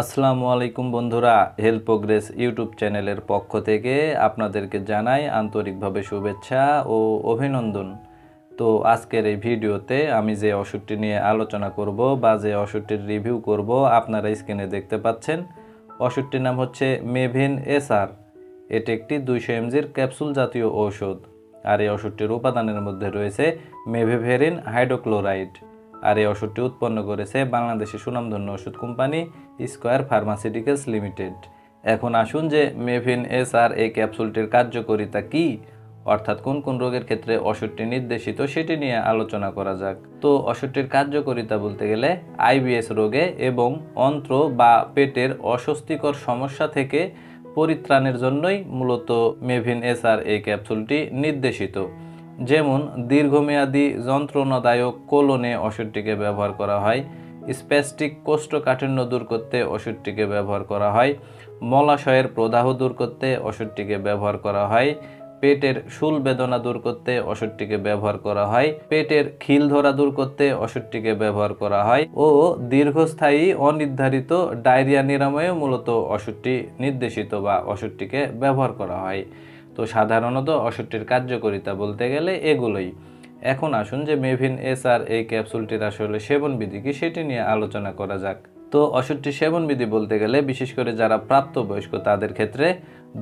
আসসালামু আলাইকুম বন্ধুরা, হেলথ প্রোগ্রেস ইউটিউব চ্যানেলের পক্ষ থেকে আপনাদেরকে জানাই আন্তরিকভাবে শুভেচ্ছা ও অভিনন্দন। তো আজকের এই ভিডিওতে আমি যে ওষুধটি নিয়ে আলোচনা করব বা যে ওষুধটির রিভিউ করব আপনারা স্ক্রিনে দেখতে পাচ্ছেন, ওষুধটির নাম হচ্ছে মেভিন এসআর এটি একটি দুইশো এমজির ক্যাপসুল জাতীয় ঔষধ। আর এই ওষুধটির উপাদানের মধ্যে রয়েছে মেভিভেরিন হাইড্রোক্লোরাইড। আর এই ওষুধটি উৎপন্ন করেছে বাংলাদেশের সুনামধন্য ওষুধ কোম্পানি স্কোয়ার ফার্মাসিউটিক্যালস লিমিটেড। এখন আসুন যে মেভিন এস আর এই ক্যাপসুলটির কার্যকারিতা কি, অর্থাৎ কোন কোন রোগের ক্ষেত্রে ওষুধটি নির্দেশিত সেটি নিয়ে আলোচনা করা যাক। তো ওষুধটির কার্যকারিতা বলতে গেলে আইবিএস রোগে এবং অন্ত্র বা পেটের অস্বস্তিকর সমস্যা থেকে পরিত্রাণের জন্যই মূলত মেভিন এস আর এই ক্যাপসুলটি নির্দেশিত। যেমন দীর্ঘমেয়াদী, যন্ত্রণাদায়ক কোলনে ওষুধটিকে ব্যবহার করা হয় স্প্যাস্টিক কোষ্ঠকাঠিন্য দূর করতে ওষুধটিকে ব্যবহার করা হয়, মলাশয়ের প্রদাহ দূর করতে ওষুধটিকে ব্যবহার করা হয়, পেটের শুল বেদনা দূর করতে ওষুধটিকে ব্যবহার করা হয়, পেটের খিল ধরা দূর করতে ওষুধটিকে ব্যবহার করা হয় ও দীর্ঘস্থায়ী অনির্ধারিত ডায়রিয়া নিরাময়ে মূলত ওষুধটি নির্দেশিত বা ওষুধটিকে ব্যবহার করা হয়। তো সাধারণত ওষুধটির কার্যকারিতা বলতে গেলে এগুলোই। এখন আসুন যে মেভিন এস আর এই ক্যাপসুলটির আসলে সেবনবিধি কি সেটি নিয়ে আলোচনা করা যাক। তো ওষুধটির সেবনবিধি বলতে গেলে বিশেষ করে যারা প্রাপ্তবয়স্ক তাদের ক্ষেত্রে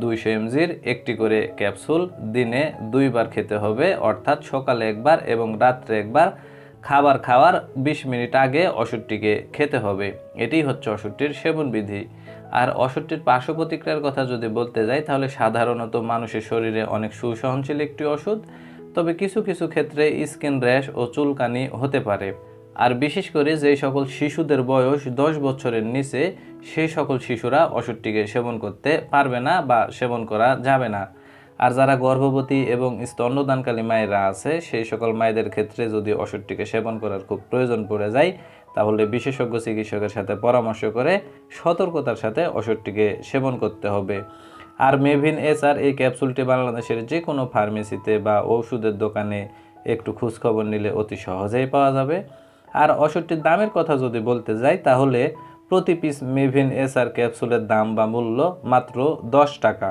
দুইশো এমজির একটি করে ক্যাপসুল দিনে দুইবার খেতে হবে, অর্থাৎ সকালে একবার এবং রাত্রে একবার খাবার খাওয়ার বিশ মিনিট আগে ওষুধটিকে খেতে হবে। এটি হচ্ছে ওষুধটির সেবনবিধি আর ওষুধটির পার্শ্ব প্রতিক্রিয়ার কথা যদি বলতে যাই, তাহলে সাধারণত মানুষের শরীরে অনেক সুসহনশীল একটি ওষুধ, তবে কিছু কিছু ক্ষেত্রে স্কিন র্যাশ ও চুলকানি হতে পারে। আর বিশেষ করে যেই সকল শিশুদের বয়স দশ বছরের নিচে, সেই সকল শিশুরা ওষুধটিকে সেবন করতে পারবে না বা সেবন করা যাবে না। আর যারা গর্ভবতী এবং স্তন্যদানকালী মায়েরা আছে, সেই সকল মায়েদের ক্ষেত্রে যদি ওষুধটিকে সেবন করার খুব প্রয়োজন পড়ে যায়, তাহলে বিশেষজ্ঞ চিকিৎসকের সাথে পরামর্শ করে সতর্কতার সাথে ওষুধটিকে সেবন করতে হবে। আর মেভিন এস আর এই ক্যাপসুলটি বাংলাদেশের যে কোনো ফার্মেসিতে বা ওষুধের দোকানে একটু খোঁজখবর নিলে অতি সহজেই পাওয়া যাবে। আর ওষুধটির দামের কথা যদি বলতে যাই, তাহলে প্রতি পিস মেভিন এস আর ক্যাপসুলের দাম বা মূল্য মাত্র দশ টাকা।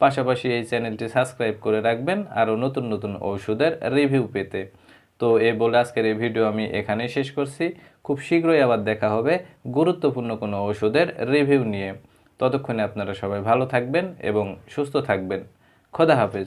পাশাপাশি এই চ্যানেলটি সাবস্ক্রাইব করে রাখবেন আরও নতুন নতুন ওষুধের রিভিউ পেতে। তো এ বলে আজকের এই ভিডিও আমি এখানেই শেষ করছি। খুব শীঘ্রই আবার দেখা হবে গুরুত্বপূর্ণ কোনো ওষুধের রিভিউ নিয়ে। ততক্ষণে আপনারা সবাই ভালো থাকবেন এবং সুস্থ থাকবেন। খোদা হাফেজ।